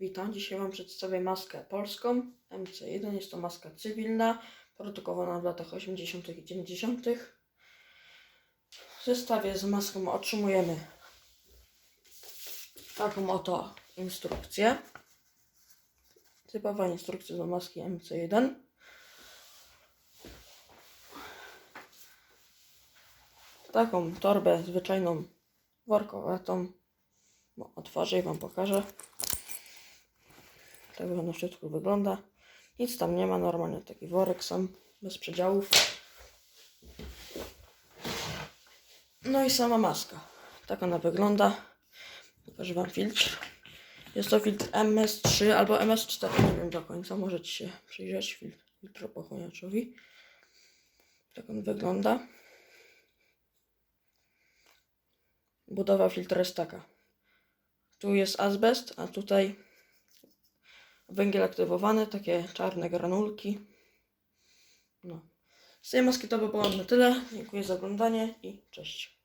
Witam, dzisiaj Wam przedstawię maskę polską MC1. Jest to maska cywilna, produkowana w latach 80. i 90. W zestawie z maską otrzymujemy taką oto instrukcję. Typowa instrukcja do maski MC1. Taką torbę zwyczajną workowatą. Otworzę i Wam pokażę. Tak ona w środku wygląda. Nic tam nie ma, normalnie taki worek sam, bez przedziałów. No i sama maska. Tak ona wygląda. Pokażę Wam filtr. Jest to filtr MS3 albo MS4, nie wiem do końca. Możecie się przyjrzeć filtr, filtropochłaniaczowi. Tak on wygląda. Budowa filtra jest taka. Tu jest azbest, a tutaj węgiel aktywowany, takie czarne granulki. No. Z tej maski to by było na tyle. Dziękuję za oglądanie i cześć.